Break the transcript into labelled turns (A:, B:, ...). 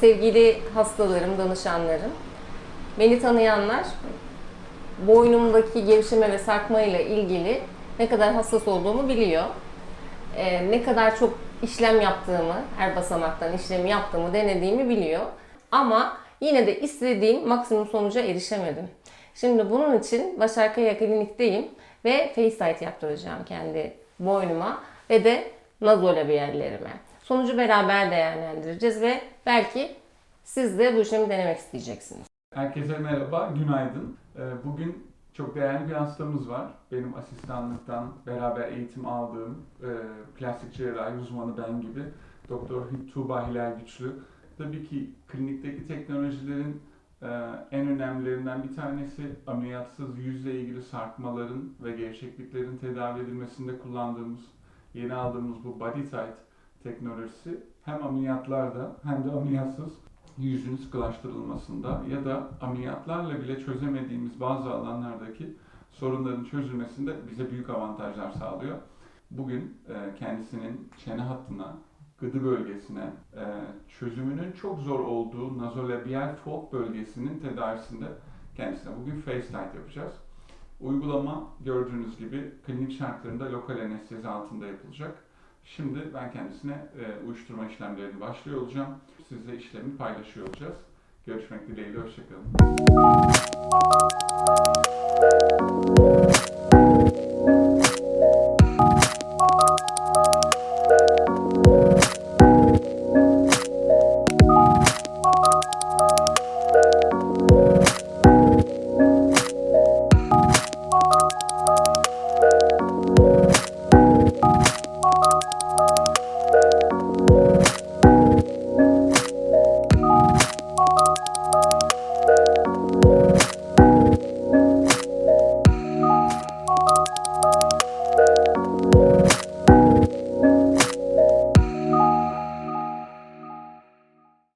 A: Sevgili hastalarım, danışanlarım, beni tanıyanlar boynumdaki gevşeme ve sarkma ile ilgili ne kadar hassas olduğumu biliyor. Ee, ne kadar çok işlem yaptığımı, her basamaktan işlemi yaptığımı, denediğimi biliyor. Ama yine de istediğim maksimum sonuca erişemedim. Şimdi bunun için Başarkaya Klinik'teyim ve FaceTite yaptıracağım kendi boynuma ve de nazolabi yerlerime. Sonucu beraber değerlendireceğiz ve belki siz de bu işlemi denemek isteyeceksiniz.
B: Herkese merhaba, günaydın. Ee, Bugün çok değerli bir hastamız var. Benim asistanlıktan beraber eğitim aldığım e, plastik cerrahi uzmanı ben gibi Doktor Tuğba Hilal Güçlü. Tabii ki klinikteki teknolojilerin e, en önemlilerinden bir tanesi ameliyatsız yüzle ilgili sarkmaların ve gevşekliklerin tedavi edilmesinde kullandığımız, yeni aldığımız bu BodyTite teknolojisi hem ameliyatlarda hem de ameliyatsız yüzün sıkılaştırılmasında ya da ameliyatlarla bile çözemediğimiz bazı alanlardaki sorunların çözülmesinde bize büyük avantajlar sağlıyor. Bugün e, kendisinin çene hattına, gıdı bölgesine, e, çözümünün çok zor olduğu nazolabial fold bölgesinin tedavisinde kendisine bugün FaceTite yapacağız. Uygulama gördüğünüz gibi klinik şartlarında lokal anestezi altında yapılacak. Şimdi ben kendisine e, uyuşturma işlemlerini başlıyor olacağım. Sizle işlemi paylaşıyor olacağız. Görüşmek dileğiyle, hoşçakalın.